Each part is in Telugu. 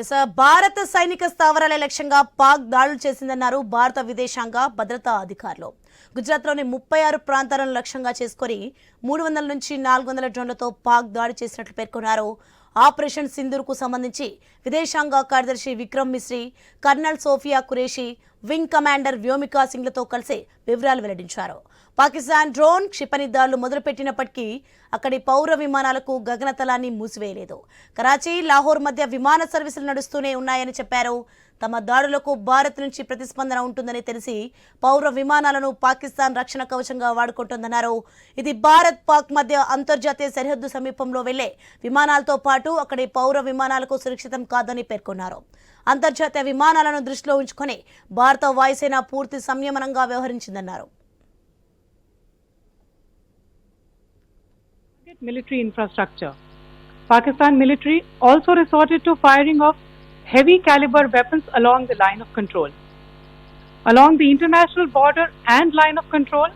ఎస్ భారత సైనిక స్థావరాల లక్ష్యంగా పాక్ దాడులు చేసిందన్నారు భారత విదేశాంగ భద్రతా అధికారులు. గుజరాత్లోని ముప్పై ఆరు ప్రాంతాలను లక్ష్యంగా చేసుకొని మూడు వందల నుంచి నాలుగు వందల డ్రోన్లతో పాక్ దాడి చేసినట్లు పేర్కొన్నారు. ఆపరేషన్ సింధూర్కు సంబంధించి విదేశాంగ కార్యదర్శి Vikram Misri colonel Sofia Qureshi wing commander Vyomika సింగ్లతో కలిసి వివరాలు వెల్లడించారు. పాకిస్తాన్ డ్రోన్ క్షిపణి దాడులు మొదలుపెట్టినప్పటికీ అక్కడి పౌర విమానాలకు గగనతలాన్ని మూసివేయలేదు. కరాచీ లాహోర్ మధ్య విమాన సర్వీసులు నడుస్తూనే ఉన్నాయని చెప్పారు తమ దాడులకు భారత్ నుంచి ప్రతిస్పందన ఉంటుందని తెలిసి పౌర విమానాలను పాకిస్తాన్ రక్షణ కవచంగా వాడుకుంటోందన్నారు. ఇది భారత్ పాక్ మధ్య అంతర్జాతీయ సరిహద్దు సమీపంలో వెళ్ళే విమానాలతో పాటు అక్కడి పౌర విమానాలకు సురక్షితం కాదని పేర్కొన్నారు. అంతర్జాతీయ విమానాలను దృష్టిలో ఉంచుకొని భారత వాయుసేన పూర్తి సంయమనంగా వ్యవహరించిందన్నారు. Military infrastructure. Pakistan military also resorted to firing of heavy caliber weapons along the line of control. Along the international border and line of control,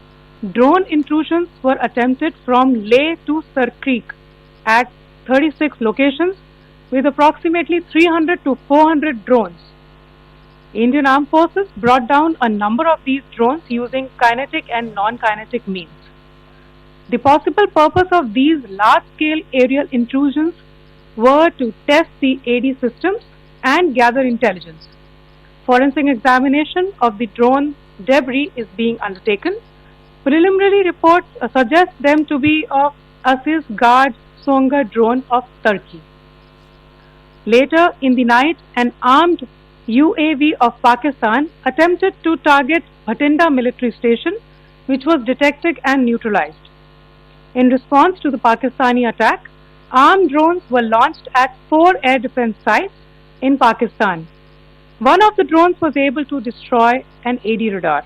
drone intrusions were attempted from Leh to Sir Creek at 36 locations with approximately 300 to 400 drones. Indian Armed Forces brought down a number of these drones using kinetic and non-kinetic means. The possible purpose of these large scale aerial intrusions were to test the AD systems and gather intelligence. Forensic examination of the drone debris is being undertaken. Preliminary reports suggest them to be of Aziz Guard Songa drone of Turkey. Later in the night, an armed UAV of Pakistan attempted to target Bhatinda military station, which was detected and neutralized. In response to the Pakistani attack, armed drones were launched at four air defense sites in Pakistan. One of the drones was able to destroy an AD radar.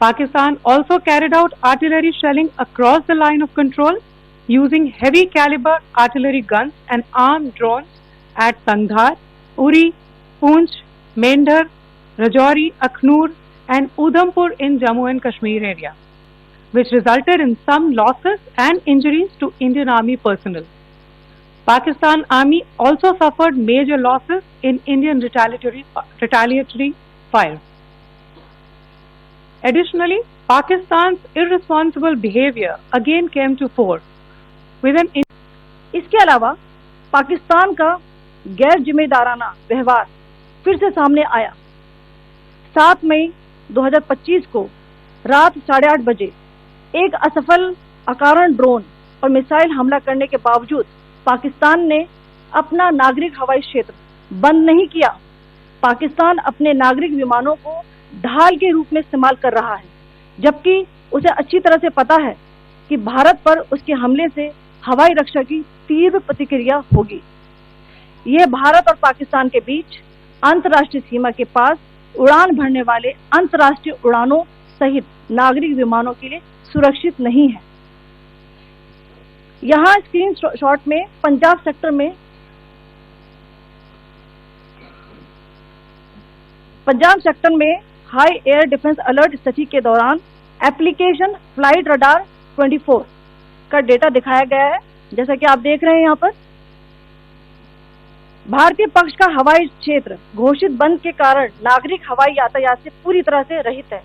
Pakistan also carried out artillery shelling across the line of control using heavy caliber artillery guns and armed drones at Sangdhar, Uri, Poonch, Mendhar, Rajouri, Akhnur, and Udhampur in Jammu and Kashmir area which resulted in some losses and injuries to Indian Army personnel. Pakistan Army also suffered major losses in Indian retaliatory, retaliatory fire. Additionally, Pakistan's irresponsible behavior again came to fore with an इसके अलावा पाकिस्तान का गैर जिम्मेदाराना व्यवहार फिर से सामने आया 7 मई 2025 को रात साढ़े आठ बजे एक असफल अकारण ड्रोन और मिसाइल हमला करने के बावजूद पाकिस्तान ने अपना नागरिक हवाई क्षेत्र बंद नहीं किया। पाकिस्तान अपने नागरिक विमानों को ढाल के रूप में इस्तेमाल कर रहा है, जबकि उसे अच्छी तरह से पता है कि भारत पर उसके हमले से हवाई रक्षा की तीव्र प्रतिक्रिया होगी। ये भारत और पाकिस्तान के बीच अंतर्राष्ट्रीय सीमा के पास उड़ान भरने वाले अंतर्राष्ट्रीय उड़ानों सहित नागरिक विमानों के लिए सुरक्षित नहीं है। यहाँ स्क्रीन शॉट में, पंजाब सेक्टर में, पंजाब सेक्टर में हाई एयर डिफेंस अलर्ट स्थिति के दौरान एप्लीकेशन फ़्लाइट रडार 24 का डेटा दिखाया गया है। जैसा कि आप देख रहे हैं यहाँ पर, भारतीय पक्ष का हवाई क्षेत्र घोषित बंद के कारण नागरिक हवाई यातायात से पूरी तरह से रहित है।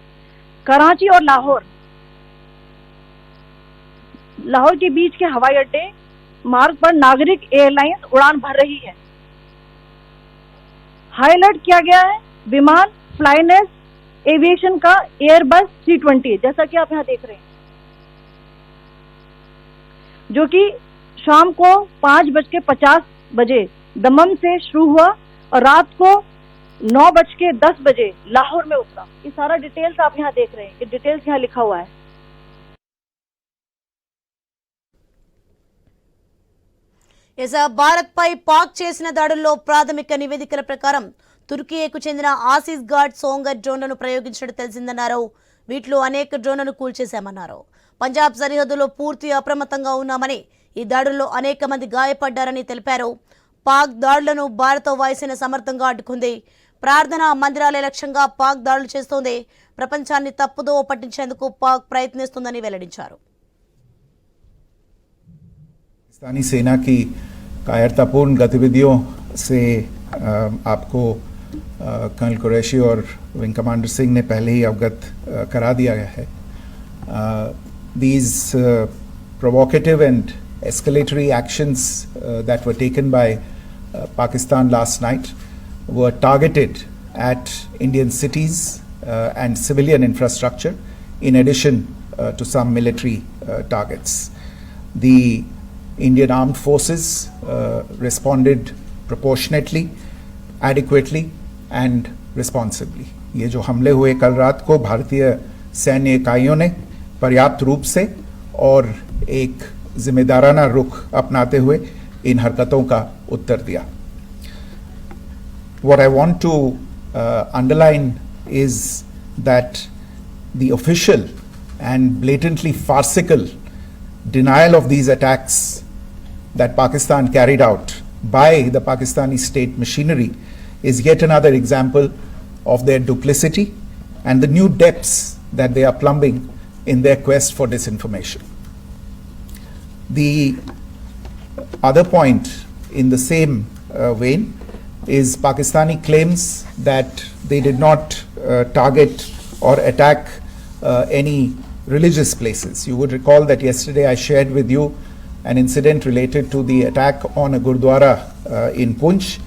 कराची और लाहौर लाहौर के बीच के हवाई अड्डे, मार्ग पर नागरिक एयरलाइंस उड़ान भर रही है। हाई अलर्ट किया गया है, विमान, फ्लाइनेस, एविएशन का एयरबस सी ट्वेंटी, जैसा कि आप यहाँ देख रहे हैं। जो कि शाम को पाँच बज के पचास बजे दमम से शुरू हुआ और रात को नौ बज के दस बजे लाहौर में उतरा। ये सारा डिटेल्स आप यहाँ देख रहे हैं ये डिटेल्स यहाँ लिखा हुआ है। ఇక భారత్ పై పాక్ చేసిన దాడుల్లో ప్రాథమిక నివేదికల ప్రకారం తుర్కీయకు చెందిన ఆసిస్ గార్డ్ సోంగర్ డ్రోన్లను ప్రయోగించడం తెలిసిందన్నారు. వీటిలో అనేక డ్రోన్లను కూల్చేశామన్నారు. పంజాబ్ సరిహద్దులో పూర్తి అప్రమత్తంగా ఉన్నామని ఈ దాడుల్లో అనేక మంది గాయపడ్డారని తెలిపారు. పాక్ దాడులను భారత వాయుసేన సమర్థంగా అడ్డుకుంది. ప్రార్థనా మందిరాలే లక్ష్యంగా పాక్ దాడులు చేస్తోంది. ప్రపంచాన్ని తప్పుదో పట్టించేందుకు పాక్ ప్రయత్నిస్తుందని వెల్లడించారు. पाकिस्तानी सेना की कायरतापूर्ण गतिविधियों से अ, आपको अ, कर्नल कुरैशी और विंग कमांडर सिंह ने पहले ही अवगत अ, करा दिया गया है these uh, provocative and escalatory actions uh, that were taken by uh, Pakistan last night were targeted at Indian cities uh, and civilian infrastructure, in addition uh, to some military uh, targets. The Indian armed forces uh, responded proportionately, adequately, and responsibly. ये जो हमले हुए कल रात को भारतीय सैन्य इकाइयों ने पर्याप्त रूप से और एक जिम्मेदाराना रुख अपनाते हुए इन हरकतों का उत्तर दिया What I want to uh, underline is that the official and blatantly farcical denial of these attacks that Pakistan carried out by the Pakistani state machinery is yet another example of their duplicity and the new depths that they are plumbing in their quest for disinformation. The other point in the same uh, vein is Pakistani claims that they did not uh, target or attack uh, any religious places. You would recall that yesterday I shared with you an incident related to the attack on a Gurdwara uh, in Punch,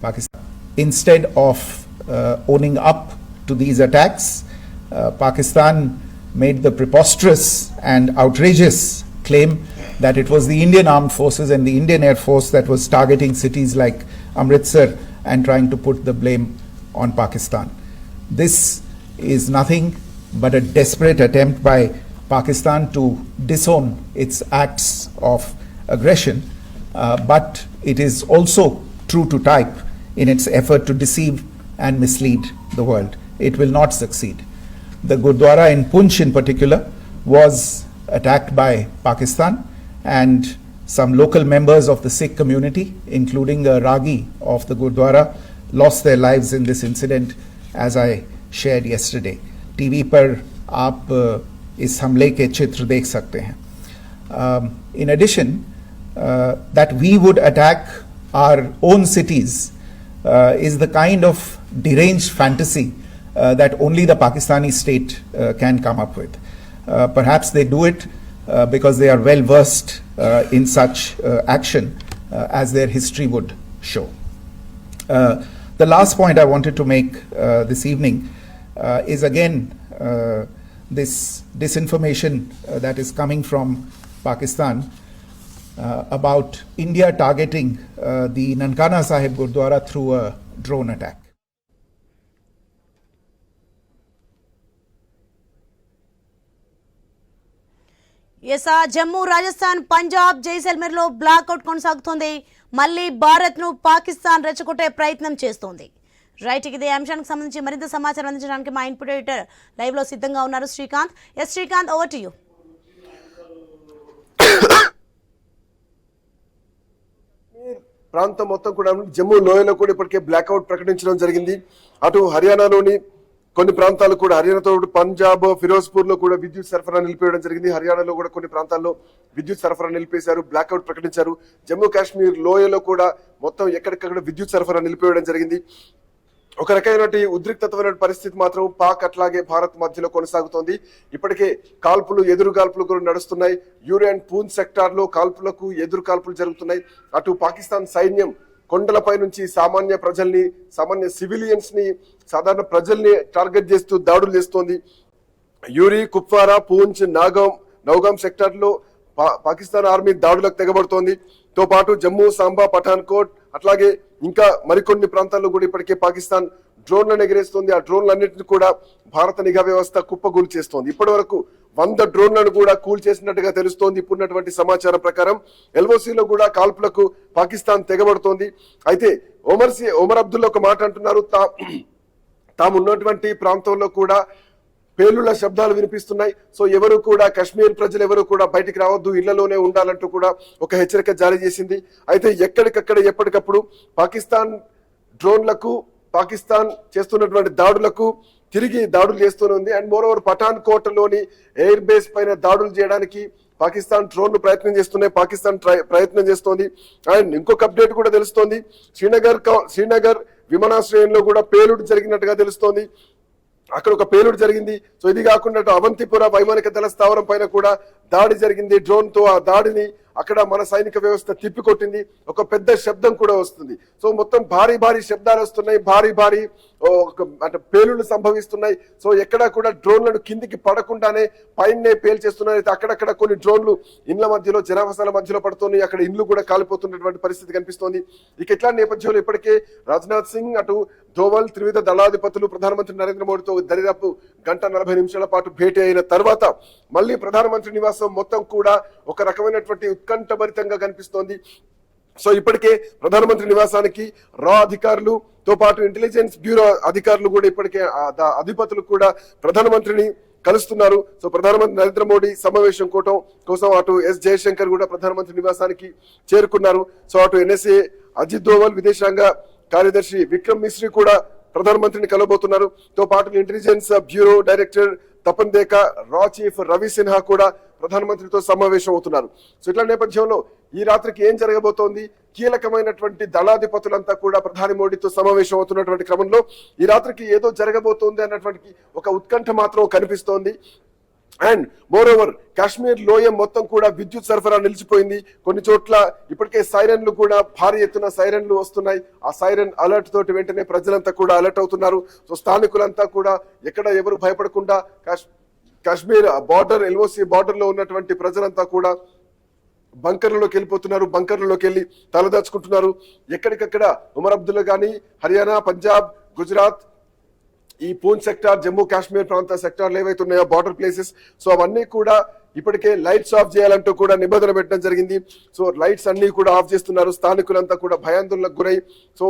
Pakistan. Instead of uh, owning up to these attacks, uh, Pakistan made the preposterous and outrageous claim that it was the Indian armed forces and the Indian Air Force that was targeting cities like Amritsar and trying to put the blame on Pakistan. This is nothing but a desperate attempt by Pakistan to disown its acts of aggression, uh, but it is also true to type in its effort to deceive and mislead the world. It will not succeed. The Gurdwara in Punch, in particular, was attacked by Pakistan, and some local members of the Sikh community, including a Ragi of the Gurdwara, lost their lives in this incident, as I shared yesterday. TV per aap uh, इस हमले के चित्र देख सकते हैं Um, in addition, uh, that we would attack our own cities uh, is the kind of deranged fantasy uh, that only the Pakistani state uh, can come up with. Uh, perhaps they do it uh, because they are well versed uh, in such uh, action uh, as their history would show. Uh, the last point I wanted to make uh, this evening uh, is again uh, This disinformation uh, that is coming from Pakistan uh, about India targeting uh, the Nankana Sahib Gurdwara through a drone attack. Yes ఆ జమ్మూ రాజస్థాన్ పంజాబ్ జైసల్మేర్లో బ్లాక్అవుట్ కొనసాగుతోంది మళ్ళీ భారత్ను పాకిస్తాన్ రెచ్చగొట్టే ప్రయత్నం చేస్తోంది రైట్ ఇదే అంశానికి సంబంధించి మరింత సమాచారం అందించడానికి మా ఇన్పుట్ ఎడిటర్ లైవ్లో సిద్ధంగా ఉన్నారు Srikanth. Yes Srikanth over to you ప్రాంతం మొత్తం కూడా జమ్మూ లోయలో కూడా ఇప్పటికే బ్లాక్అవుట్ ప్రకటించడం జరిగింది. అటు హర్యానాలోని కొన్ని ప్రాంతాలు కూడా హర్యానాతో పంజాబ్ ఫిరోజ్పూర్లో కూడా విద్యుత్ సరఫరా నిలిపేయడం జరిగింది. హర్యానాలో కూడా కొన్ని ప్రాంతాల్లో విద్యుత్ సరఫరా నిలిపేశారు బ్లాక్అవుట్ ప్రకటించారు. జమ్మూ కాశ్మీర్ లోయలో కూడా మొత్తం ఎక్కడికక్కడ విద్యుత్ సరఫరా నిలిపేయడం జరిగింది. ఒక రకమైనటువంటి ఉద్రిక్తమైన పరిస్థితి మాత్రం పాక్ అట్లాగే భారత్ మధ్యలో కొనసాగుతోంది. ఇప్పటికే కాల్పులు ఎదురు కాల్పులు కూడా నడుస్తున్నాయి. యూరి అండ్ పూన్ సెక్టార్లో కాల్పులకు ఎదురు కాల్పులు జరుగుతున్నాయి. అటు పాకిస్తాన్ సైన్యం కొండలపై నుంచి సామాన్య ప్రజల్ని సామాన్య సివిలియన్స్ని సాధారణ ప్రజల్ని టార్గెట్ చేస్తూ దాడులు చేస్తోంది. యూరి కుప్వారా పూంచ్ నాగం నౌగాం సెక్టార్లో పా- పాకిస్తాన్ ఆర్మీ దాడులకు తెగబడుతోంది. తో పాటు జమ్మూ సాంబా పఠాన్కోట్ అట్లాగే ఇంకా మరికొన్ని ప్రాంతాల్లో కూడా ఇప్పటికే పాకిస్తాన్ డ్రోన్లను ఎగరేస్తుంది. ఆ డ్రోన్లన్నింటినీ కూడా భారత నిఘా వ్యవస్థ కుప్పగూలు చేస్తోంది. ఇప్పటి వరకు వంద డ్రోన్లను కూడా కూల్ చేసినట్టుగా తెలుస్తోంది ఇప్పుడున్నటువంటి సమాచారం ప్రకారం. ఎల్ఓసిలో కూడా కాల్పులకు పాకిస్తాన్ తెగబడుతోంది. అయితే ఒమర్ సి ఒమర్ అబ్దుల్లా ఒక మాట అంటున్నారు. తా తాము ఉన్నటువంటి ప్రాంతంలో కూడా పేలుళ్ళ శబ్దాలు వినిపిస్తున్నాయి. సో ఎవరు కూడా కశ్మీర్ ప్రజలు ఎవరు కూడా బయటికి రావద్దు ఇళ్ళలోనే ఉండాలంటూ కూడా ఒక హెచ్చరిక జారీ చేసింది. అయితే ఎక్కడికక్కడ ఎప్పటికప్పుడు పాకిస్తాన్ డ్రోన్లకు పాకిస్తాన్ చేస్తున్నటువంటి దాడులకు తిరిగి దాడులు చేస్తూనే ఉంది. అండ్ మోర్ ఓవర్ పఠాన్ కోటలోని ఎయిర్ బేస్ పైన దాడులు చేయడానికి పాకిస్తాన్ డ్రోన్ ప్రయత్నం చేస్తున్నాయి పాకిస్తాన్ ట్రై- ప్రయత్నం చేస్తోంది. అండ్ ఇంకొక అప్డేట్ కూడా తెలుస్తోంది. శ్రీనగర్ క- శ్రీనగర్ విమానాశ్రయంలో కూడా పేలుడు జరిగినట్టుగా తెలుస్తోంది. అక్కడ ఒక పేలుడు జరిగింది. సో ఇది కాకుండా అవంతిపుర వైమానిక దళ స్థావరం పైన కూడా దాడి జరిగింది. డ్రోన్తో ఆ దాడిని అక్కడ మన సైనిక వ్యవస్థ తిప్పికొట్టింది. ఒక పెద్ద శబ్దం కూడా వస్తుంది. సో మొత్తం భారీ భారీ శబ్దాలు వస్తున్నాయి. భారీ భారీ ఒక అంటే పేలుళ్ళు సంభవిస్తున్నాయి. సో ఎక్కడా కూడా డ్రోన్లను కిందికి పడకుండానే పైనే పేల్చేస్తున్నారు అయితే అక్కడక్కడ కొన్ని డ్రోన్లు ఇండ్ల మధ్యలో జనావాసాల మధ్యలో పడుతున్నాయి అక్కడ ఇండ్లు కూడా కాలిపోతున్నటువంటి పరిస్థితి కనిపిస్తోంది. ఇక ఇట్లా నేపథ్యంలో ఇప్పటికే రాజ్నాథ్ సింగ్ అటు ధోవల్ త్రివిధ దళాధిపతులు ప్రధానమంత్రి నరేంద్ర మోడీతో దరిదాపు గంట నలభై నిమిషాల పాటు భేటీ అయిన తర్వాత మళ్ళీ ప్రధానమంత్రి నివాసం మొత్తం కూడా ఒక రకమైనటువంటి ఉత్కంఠభరితంగా కనిపిస్తోంది. సో ఇప్పటికే ప్రధానమంత్రి నివాసానికి రా అధికారులు తో పాటు ఇంటెలిజెన్స్ బ్యూరో అధికారులు కూడా ఇప్పటికే అధిపతులు కూడా ప్రధానమంత్రిని కలుస్తున్నారు. సో ప్రధానమంత్రి నరేంద్ర మోడీ సమావేశం కోటం కోసం అటు ఎస్ జయశంకర్ కూడా ప్రధానమంత్రి నివాసానికి చేరుకున్నారు. సో అటు ఎన్ఎస్ఏ అజిత్ దోవల్ విదేశాంగ కార్యదర్శి విక్రమ్ మిశ్రీ కూడా ప్రధానమంత్రిని కలవబోతున్నారు. తో పాటు intelligence bureau director Tapan Deka రా చీఫ్ రవి సిన్హా కూడా ప్రధానమంత్రితో సమావేశం అవుతున్నారు సో ఇట్లా నేపథ్యంలో ఈ రాత్రికి ఏం జరగబోతోంది? కీలకమైనటువంటి దళాధిపతులంతా కూడా ప్రధాని మోడీతో సమావేశం అవుతున్నటువంటి క్రమంలో ఈ రాత్రికి ఏదో జరగబోతోంది అన్నటువంటి ఒక ఉత్కంఠ మాత్రం కనిపిస్తోంది. అండ్ మోర్ ఓవర్ కాశ్మీర్ లోయ మొత్తం కూడా విద్యుత్ సరఫరా నిలిచిపోయింది. కొన్ని చోట్ల ఇప్పటికే సైరన్లు కూడా భారీ ఎత్తున సైరన్లు వస్తున్నాయి. ఆ సైరన్ అలర్ట్ తోటి వెంటనే ప్రజలంతా కూడా అలర్ట్ అవుతున్నారు. సో స్థానికులంతా కూడా ఎక్కడ ఎవరు భయపడకుండా కాశ్మీర్ కాశ్మీర్ బార్డర్ ఎల్ఓసి బార్డర్లో ఉన్నటువంటి ప్రజలంతా కూడా బంకర్లలోకి వెళ్ళిపోతున్నారు బంకర్లలోకి వెళ్ళి తలదాచుకుంటున్నారు ఎక్కడికక్కడ ఉమర్ అబ్దుల్లా కానీ హర్యానా పంజాబ్ గుజరాత్ ఈ పూన్ సెక్టార్ జమ్మూ కాశ్మీర్ ప్రాంత సెక్టార్లు ఏవైతే ఉన్నాయో బార్డర్ ప్లేసెస్ సో అవన్నీ కూడా ఇప్పటికే లైట్స్ ఆఫ్ చేయాలంటూ కూడా నిబంధన పెట్టడం జరిగింది. సో లైట్స్ అన్ని కూడా ఆఫ్ చేస్తున్నారు. స్థానికులంతా కూడా భయాందోళనకు గురై సో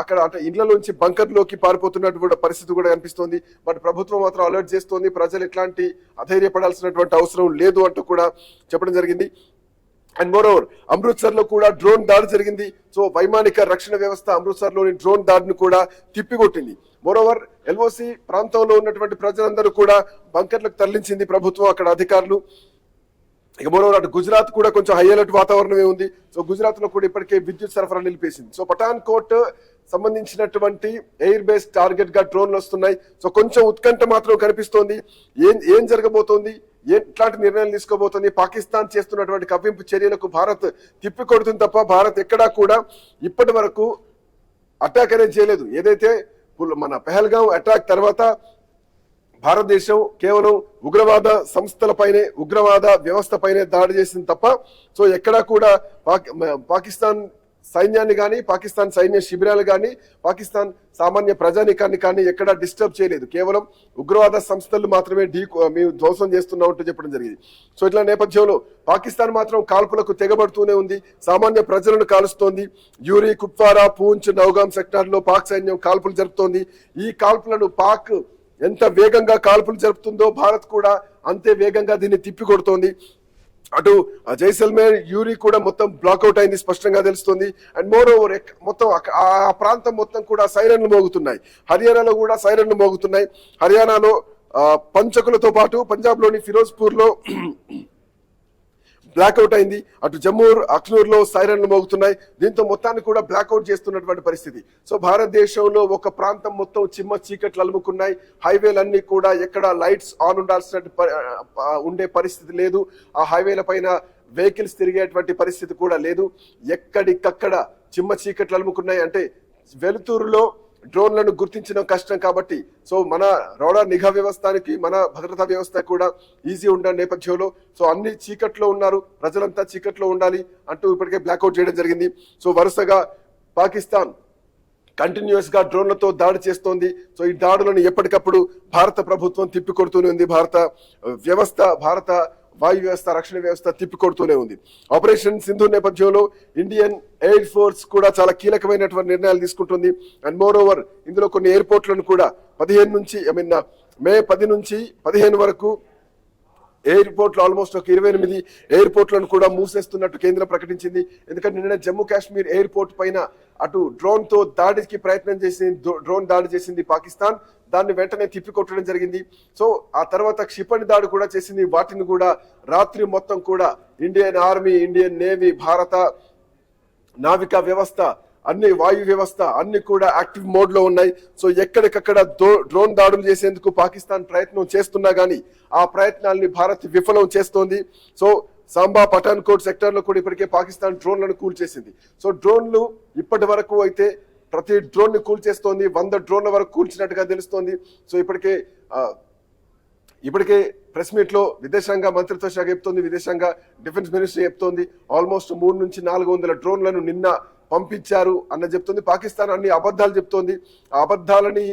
అక్కడ అంటే ఇండ్లలోంచి బంకర్లోకి పారిపోతున్నట్టు కూడా పరిస్థితి కూడా కనిపిస్తోంది. బట్ ప్రభుత్వం మాత్రం అలర్ట్ చేస్తోంది. ప్రజలు ఎట్లాంటి అధైర్యపడాల్సినటువంటి అవసరం లేదు అంటూ కూడా చెప్పడం జరిగింది. అండ్ మోర్ ఓవర్ అమృత్సర్లో కూడా డ్రోన్ దాడి జరిగింది. సో వైమానిక రక్షణ వ్యవస్థ అమృత్సర్లోని డ్రోన్ దాడిని కూడా తిప్పికొట్టింది. మోరోవర్ ఎల్ఓసి ప్రాంతంలో ఉన్నటువంటి ప్రజలందరూ కూడా బంకర్లకు తరలించింది ప్రభుత్వం అక్కడ అధికారులు. ఇక మోరోవర్ అటు గుజరాత్ కూడా కొంచెం హై అలర్ట్ వాతావరణమే ఉంది. సో గుజరాత్లో కూడా ఇప్పటికే విద్యుత్ సరఫరా నిలిపేసింది. సో పఠాన్ కోట్ సంబంధించినటువంటి ఎయిర్ బేస్ టార్గెట్గా డ్రోన్లు వస్తున్నాయి. సో కొంచెం ఉత్కంఠ మాత్రం కనిపిస్తోంది. ఏం ఏం జరగబోతోంది? ఎట్లాంటి నిర్ణయాలు తీసుకోబోతోంది? పాకిస్తాన్ చేస్తున్నటువంటి కవ్వింపు చర్యలకు భారత్ తిప్పికొడుతుంది తప్ప భారత్ ఎక్కడా కూడా ఇప్పటి వరకు అటాక్ అనేది చేయలేదు. ఏదైతే మన పెహల్గాం అటాక్ తర్వాత భారతదేశం కేవలం ఉగ్రవాద సంస్థలపైనే ఉగ్రవాద వ్యవస్థపైనే దాడి చేసింది తప్ప సో ఎక్కడా కూడా పాకి- పాకిస్తాన్ సైన్యాన్ని కానీ పాకిస్తాన్ సైన్య శిబిరాలు కానీ పాకిస్తాన్ సామాన్య ప్రజానికాన్ని కానీ ఎక్కడా డిస్టర్బ్ చేయలేదు. కేవలం ఉగ్రవాద సంస్థలు మాత్రమే ఢీ మేము ధ్వంసం చేస్తున్నామంటూ చెప్పడం జరిగింది. సో ఇట్లా నేపథ్యంలో పాకిస్తాన్ మాత్రం కాల్పులకు తెగబడుతూనే ఉంది. సామాన్య ప్రజలను కాలుస్తోంది. యూరి కుప్వారా పూంచ్ నౌగాం సెక్టార్లో పాక్ సైన్యం కాల్పులు జరుపుతోంది. ఈ కాల్పులను పాక్ ఎంత వేగంగా కాల్పులు జరుపుతుందో భారత్ కూడా అంతే వేగంగా దీన్ని తిప్పికొడుతోంది. అటు జైసల్మేర్ యూరి కూడా మొత్తం బ్లాక్అవుట్ అయింది స్పష్టంగా తెలుస్తుంది. అండ్ మోర్ ఓవర్ మొత్తం ఆ ప్రాంతం మొత్తం కూడా సైరన్లు మోగుతున్నాయి. హర్యానాలో కూడా సైరన్లు మోగుతున్నాయి. హర్యానాలో పంచకులతో పాటు పంజాబ్లోని ఫిరోజ్పూర్లో బ్లాక్అవుట్ అయింది. అటు జమ్మూ అఖ్నూర్లో సైరన్లు మోగుతున్నాయి. దీంతో మొత్తాన్ని కూడా బ్లాక్అవుట్ చేస్తున్నటువంటి పరిస్థితి. సో భారతదేశంలో ఒక ప్రాంతం మొత్తం చిమ్మ చీకట్లు అలుముకున్నాయి. హైవేలన్నీ కూడా ఎక్కడ లైట్స్ ఆన్ ఉండాల్సిన ఉండే పరిస్థితి లేదు. ఆ హైవేల పైన వెహికల్స్ తిరిగేటువంటి పరిస్థితి కూడా లేదు. ఎక్కడికక్కడ చిమ్మ చీకట్లు అలుముకున్నాయి. అంటే వెలుతురులో డ్రోన్లను గుర్తించడం కష్టం కాబట్టి సో మన రౌడర్ నిఘా వ్యవస్థానికి మన భద్రతా వ్యవస్థ కూడా ఈజీ ఉండే నేపథ్యంలో సో అన్ని చీకట్లో ఉన్నారు ప్రజలంతా చీకట్లో ఉండాలి అంటూ ఇప్పటికే బ్లాక్అవుట్ చేయడం జరిగింది. సో వరుసగా పాకిస్తాన్ కంటిన్యూస్గా డ్రోన్లతో దాడి చేస్తోంది. సో ఈ దాడులను ఎప్పటికప్పుడు భారత ప్రభుత్వం తిప్పికొడుతూనే ఉంది. భారత వ్యవస్థ భారత వాయు వ్యవస్థ రక్షణ వ్యవస్థ తిప్పికొడుతూనే ఉంది. ఆపరేషన్ సింధు నేపథ్యంలో ఇండియన్ ఎయిర్ ఫోర్స్ కూడా చాలా కీలకమైనటువంటి నిర్ణయాలు తీసుకుంటుంది. అండ్ మోర్ ఓవర్ ఇందులో కొన్ని ఎయిర్పోర్ట్లను కూడా పదిహేను నుంచి ఐ మీన్ మే పది నుంచి పదిహేను వరకు ఎయిర్పోర్ట్లు ఆల్మోస్ట్ ఒక ఇరవై ఎనిమిది ఎయిర్పోర్ట్లను కూడా మూసేస్తున్నట్టు కేంద్రం ప్రకటించింది. ఎందుకంటే నిన్న జమ్మూ కాశ్మీర్ ఎయిర్పోర్ట్ పైన అటు డ్రోన్తో దాడికి ప్రయత్నం చేసింది డ్రోన్ దాడి చేసింది పాకిస్తాన్. దాన్ని వెంటనే తిప్పికొట్టడం జరిగింది. సో ఆ తర్వాత క్షిపణి దాడి కూడా చేసింది. వాటిని కూడా రాత్రి మొత్తం కూడా ఇండియన్ ఆర్మీ ఇండియన్ నేవీ భారత నావికా వ్యవస్థ అన్ని వాయు వ్యవస్థ అన్ని కూడా యాక్టివ్ మోడ్లో ఉన్నాయి. సో ఎక్కడికక్కడ డ్రోన్ దాడులు చేసేందుకు పాకిస్తాన్ ప్రయత్నం చేస్తున్నా గానీ ఆ ప్రయత్నాల్ని భారత్ విఫలం చేస్తోంది. సో సాంబా పఠాన్కోట్ సెక్టర్లో కూడా ఇప్పటికే పాకిస్తాన్ డ్రోన్లను కూల్చేసింది సో డ్రోన్లు ఇప్పటి వరకు అయితే ప్రతి డ్రోన్ని కూల్చేస్తోంది వంద డ్రోన్ల వరకు కూల్చినట్టుగా తెలుస్తోంది. సో ఇప్పటికే ఇప్పటికే ప్రెస్ మీట్లో విదేశాంగ మంత్రిత్వ శాఖ చెప్తోంది. విదేశాంగ డిఫెన్స్ మినిస్ట్రీ చెప్తోంది. ఆల్మోస్ట్ మూడు నుంచి నాలుగు వందల డ్రోన్లను నిన్న పంపించారు అన్న చెప్తుంది. పాకిస్తాన్ అన్ని అబద్ధాలు చెప్తోంది. ఆ అబద్ధాలని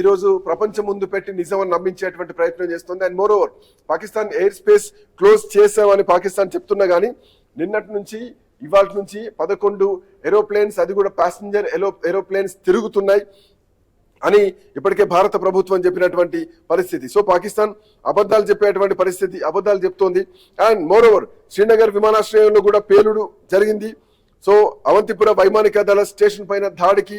ఈరోజు ప్రపంచం ముందు పెట్టి నిజమని నమ్మించేటువంటి ప్రయత్నం చేస్తుంది. And moreover Pakistan air space close చేసామని పాకిస్తాన్ చెప్తున్నా కానీ నిన్నటి నుంచి ఇవాళ నుంచి పదకొండు ఏరోప్లేన్స్ అది కూడా ప్యాసింజర్ ఎరో ఏరోప్లేన్స్ తిరుగుతున్నాయి అని ఇప్పటికే భారత ప్రభుత్వం చెప్పినటువంటి పరిస్థితి. సో పాకిస్తాన్ అబద్ధాలు చెప్పేటువంటి పరిస్థితి అబద్ధాలు చెప్తోంది. అండ్ మోర్ ఓవర్ శ్రీనగర్ విమానాశ్రయంలో కూడా పేలుడు జరిగింది. సో అవంతిపుర వైమానిక దళ స్టేషన్ పైన దాడికి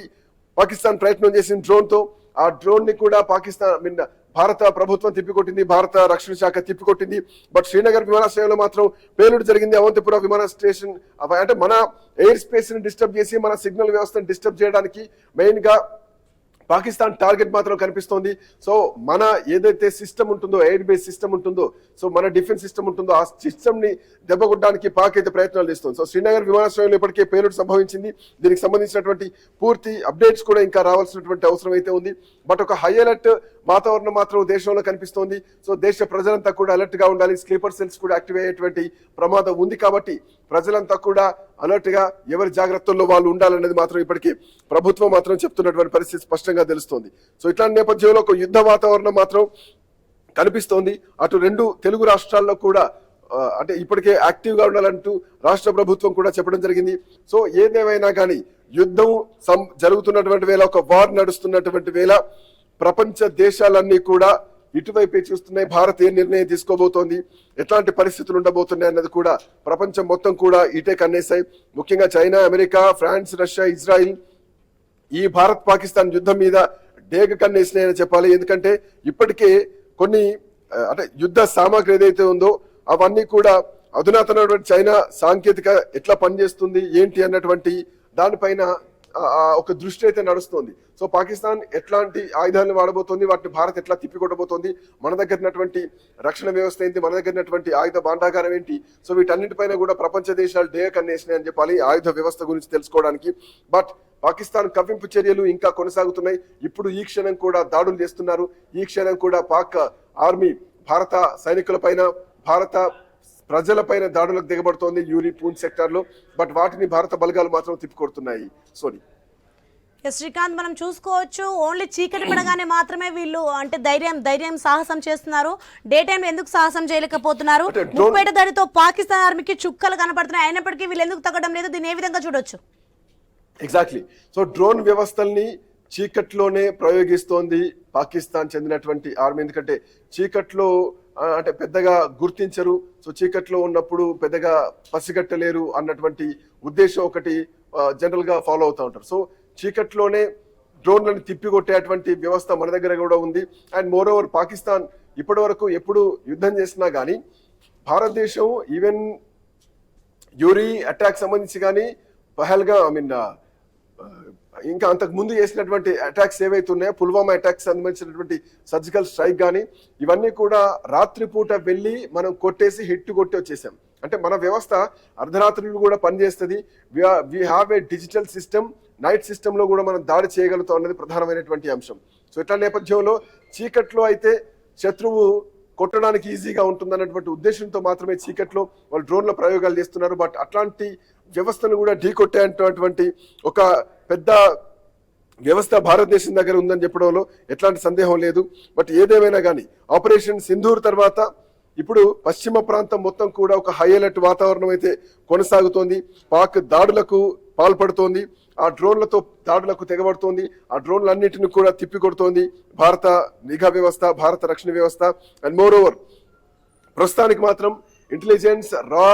పాకిస్తాన్ ప్రయత్నం చేసిన డ్రోన్తో ఆ డ్రోన్ని కూడా పాకిస్తాన్ భారత ప్రభుత్వం తిప్పికొట్టింది భారత రక్షణ శాఖ తిప్పికొట్టింది. బట్ శ్రీనగర్ విమానాశ్రయంలో మాత్రం పేలుడు జరిగింది. అవంతిపుర విమాన స్టేషన్ అంటే మన ఎయిర్ స్పేస్ని డిస్టర్బ్ చేసి మన సిగ్నల్ వ్యవస్థను డిస్టర్బ్ చేయడానికి మెయిన్గా పాకిస్తాన్ టార్గెట్ మాత్రం కనిపిస్తోంది. సో మన ఏదైతే సిస్టమ్ ఉంటుందో ఎయిర్ బేస్ సిస్టమ్ ఉంటుందో సో మన డిఫెన్స్ సిస్టమ్ ఉంటుందో ఆ సిస్టమ్ని దెబ్బకొట్టడానికి పాక్ అయితే ప్రయత్నాలు చేస్తుంది. సో శ్రీనగర్ విమానాశ్రయంలో ఇప్పటికే పేలుడు సంభవించింది. దీనికి సంబంధించినటువంటి పూర్తి అప్డేట్స్ కూడా ఇంకా రావాల్సినటువంటి అవసరం అయితే ఉంది. బట్ ఒక హై అలర్ట్ వాతావరణం మాత్రం దేశంలో కనిపిస్తోంది. సో దేశ ప్రజలంతా కూడా అలర్ట్గా ఉండాలి. స్లీపర్ సెల్స్ కూడా యాక్టివ్ అయ్యేటువంటి ప్రమాదం ఉంది కాబట్టి ప్రజలంతా కూడా అలర్ట్గా ఎవరి జాగ్రత్తల్లో వాళ్ళు ఉండాలనేది మాత్రం ఇప్పటికీ ప్రభుత్వం మాత్రం చెప్తున్నటువంటి పరిస్థితి స్పష్టంగా తెలుస్తోంది. సో ఇట్లాంటి నేపథ్యంలో ఒక యుద్ధ వాతావరణం మాత్రం కనిపిస్తోంది. అటు రెండు తెలుగు రాష్ట్రాల్లో కూడా అంటే ఇప్పటికే యాక్టివ్గా ఉండాలంటూ రాష్ట్ర ప్రభుత్వం కూడా చెప్పడం జరిగింది. సో ఏదేమైనా కానీ యుద్ధం సం- జరుగుతున్నటువంటి వేళ ఒక వార్ నడుస్తున్నటువంటి వేళ ప్రపంచ దేశాలన్నీ కూడా ఇటువైపే చూస్తున్నాయి. భారత్ ఏ నిర్ణయం తీసుకోబోతోంది? ఎట్లాంటి పరిస్థితులు ఉండబోతున్నాయి అన్నది కూడా ప్రపంచం మొత్తం కూడా ఇటే కన్నేశాయి. ముఖ్యంగా China America France Russia Israel ఈ భారత్ పాకిస్తాన్ యుద్ధం మీద డేగ కన్నేసినాయని చెప్పాలి. ఎందుకంటే ఇప్పటికే కొన్ని అంటే యుద్ధ సామాగ్రి ఏదైతే ఉందో అవన్నీ కూడా అధునాతనటువంటి చైనా సాంకేతిక ఎట్లా పనిచేస్తుంది ఏంటి అన్నటువంటి దానిపైన ఒక దృష్టి అయితే నడుస్తుంది. సో పాకిస్తాన్ ఎట్లాంటి ఆయుధాలను వాడబోతోంది వాటిని భారత్ ఎట్లా తిప్పికొట్టబోతోంది మన దగ్గర ఉన్నటువంటి రక్షణ వ్యవస్థ ఏంటి మన దగ్గర ఉన్నటువంటి ఆయుధ భాండాగారం ఏంటి సో వీటన్నిటిపైన కూడా ప్రపంచ దేశాలు డే కన్నేసినాయి అని చెప్పాలి ఆయుధ వ్యవస్థ గురించి తెలుసుకోవడానికి. బట్ పాకిస్తాన్ కవ్వింపు చర్యలు ఇంకా కొనసాగుతున్నాయి. ఇప్పుడు ఈ క్షణం కూడా దాడులు చేస్తున్నారు. ఈ క్షణం కూడా పాక్ ఆర్మీ భారత సైనికుల పైన భారత ప్రజలపైన దాడులకు దిగబడుతోంది యూరి పూంచ్ సెక్టార్లో బట్ వాటిని భారత బలగాలు మాత్రం తిప్పికొడుతున్నాయి. సోని. శ్రీకాంత్ మనం చూసుకోవచ్చు. ఓన్లీ చీకటి పడగానే మాత్రమే వీళ్ళు అంటే ధైర్యం ధైర్యం సాహసం చేస్తున్నారు. డే టైం ఎందుకు సాహసం చేయలేకపోతున్నారు? ముప్పేట దాడితో పాకిస్తాన్ ఆర్మీకి చుక్కలు కనపడుతున్నాయి. అయినప్పటికీ వీళ్ళు ఎందుకు తగ్గడం లేదు? దీన్ని ఏ విధంగా చూడొచ్చు? ఎగ్జాక్ట్లీ సో డ్రోన్ వ్యవస్థల్ని చీకట్లోనే ప్రయోగిస్తోంది పాకిస్తాన్ చెందినటువంటి ఆర్మీ. ఎందుకంటే చీకట్లో అంటే పెద్దగా గుర్తించరు. సో చీకట్లో ఉన్నప్పుడు పెద్దగా పసిగట్టలేరు అన్నటువంటి ఉద్దేశం ఒకటి జనరల్గా ఫాలో అవుతూ ఉంటారు. సో చీకట్లోనే డ్రోన్లను తిప్పికొట్టేటువంటి వ్యవస్థ మన దగ్గర కూడా ఉంది. అండ్ మోర్ ఓవర్ పాకిస్తాన్ ఇప్పటి వరకు ఎప్పుడు యుద్ధం చేసినా కానీ భారతదేశం ఈవెన్ యూరి అటాక్ సంబంధించి కానీ పహల్గా ఐ మీన్ ఇంకా అంతకు ముందు చేసినటువంటి అటాక్స్ ఏవైతే ఉన్నాయో పుల్వామా అటాక్స్ సంబంధించినటువంటి సర్జికల్ స్ట్రైక్ కానీ ఇవన్నీ కూడా రాత్రిపూట వెళ్ళి మనం కొట్టేసి హిట్ కొట్టి వచ్చేసాం. అంటే మన వ్యవస్థ అర్ధరాత్రులు కూడా పనిచేస్తుంది. We have a digital system night సిస్టమ్లో కూడా మనం దాడి చేయగలుగుతాం అన్నది ప్రధానమైనటువంటి అంశం. సో ఇట్లా నేపథ్యంలో చీకట్లో అయితే శత్రువు కొట్టడానికి ఈజీగా ఉంటుందన్నటువంటి ఉద్దేశంతో మాత్రమే చీకట్లో వాళ్ళు డ్రోన్ల ప్రయోగాలు చేస్తున్నారు. బట్ అట్లాంటి వ్యవస్థను కూడా ఢీకొట్టేటువంటి ఒక పెద్ద వ్యవస్థ భారతదేశం దగ్గర ఉందని చెప్పడంలో ఎట్లాంటి సందేహం లేదు. బట్ ఏదేమైనా కానీ ఆపరేషన్ సింధూర్ తర్వాత ఇప్పుడు పశ్చిమ ప్రాంతం మొత్తం కూడా ఒక హై అలర్ట్ వాతావరణం అయితే కొనసాగుతోంది. పాక్ దాడులకు పాల్పడుతోంది. ఆ డ్రోన్లతో దాడులకు తెగబడుతోంది. ఆ డ్రోన్లన్నింటిని కూడా తిప్పికొడుతోంది భారత నిఘా వ్యవస్థ భారత రక్షణ వ్యవస్థ. అండ్ మోర్ ఓవర్ ప్రస్తుతానికి మాత్రం ఇంటెలిజెన్స్ రా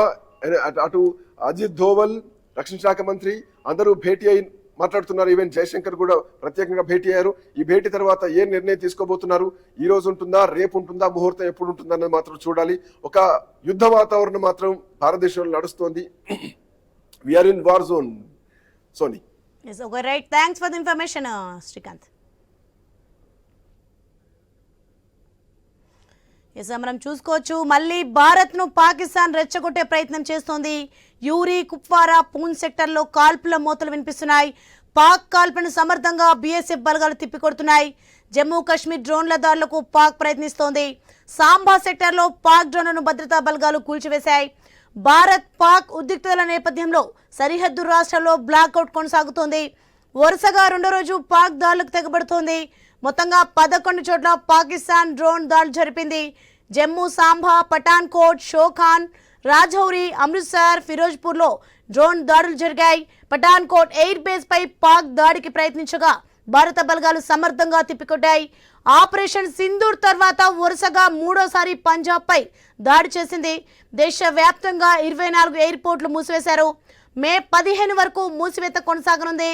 అటు అజిత్ ధోవల్ రక్షణ శాఖ మంత్రి అందరూ భేటీ అయి మాట్లాడుతున్నారు. ఈవెన్ జయశంకర్ కూడా ప్రత్యేకంగా భేటీ అయ్యారు. ఈ భేటీ తర్వాత ఏ నిర్ణయం తీసుకోబోతున్నారు? ఈ రోజు ఉంటుందా? రేపు ఉంటుందా? ముహూర్తం ఎప్పుడు ఉంటుందా? అన్నది మాత్రం చూడాలి. ఒక యుద్ధ వాతావరణం మాత్రం భారతదేశంలో నడుస్తోంది. We're in war zone Sony right thanks for the information Srikanth yes మనం చూసుకోవచ్చు. మళ్ళీ భారత్ను పాకిస్తాన్ రెచ్చగొట్టే ప్రయత్నం చేస్తోంది. యూరి కుప్వారా పూన్ సెక్టర్లో కాల్పుల మూతలు వినిపిస్తున్నాయి. పాక్ కాల్పులను సమర్థంగా బీఎస్ఎఫ్ బలగాలు తిప్పికొడుతున్నాయి. జమ్మూ కాశ్మీర్ డ్రోన్ల దాడులకు పాక్ ప్రయత్నిస్తోంది. సాంబా సెక్టర్లో పాక్ డ్రోన్లను భద్రతా బలగాలు కూల్చివేశాయి. భారత్ పాక్ ఉద్రిక్తతల నేపథ్యంలో సరిహద్దు రాష్ట్రాల్లో బ్లాక్అవుట్ కొనసాగుతోంది. వరుసగా రెండో రోజు పాక్ దాడులకు తెగబడుతోంది. మొత్తంగా పదకొండు చోట్ల పాకిస్తాన్ డ్రోన్ దాడులు జరిపింది. జమ్మూ సాంబా పఠాన్కోట్ షోఖాన్ రాజౌరి అమృత్సర్ ఫిరోజ్పూర్లో డ్రోన్ దాడులు జరిగాయి. పఠాన్కోట్ ఎయిర్ బేస్ పై పాక్ దాడికి ప్రయత్నించగా భారత బలగాలు సమర్థంగా తిప్పికొట్టాయి. ఆపరేషన్ సింధూర్ తర్వాత వరుసగా మూడోసారి పంజాబ్పై దాడి చేసింది. దేశవ్యాప్తంగా ఇరవై నాలుగు ఎయిర్పోర్ట్లు మూసివేశారు. మే పదిహేను వరకు మూసివేత కొనసాగనుంది.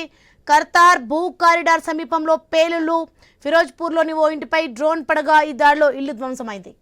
కర్తార్ భూ కారిడార్ సమీపంలో పేలుళ్ళు. ఫిరోజ్పూర్లోని ఓ ఇంటిపై డ్రోన్ పడగా ఈ దాడిలో ఇల్లు ధ్వంసమైంది.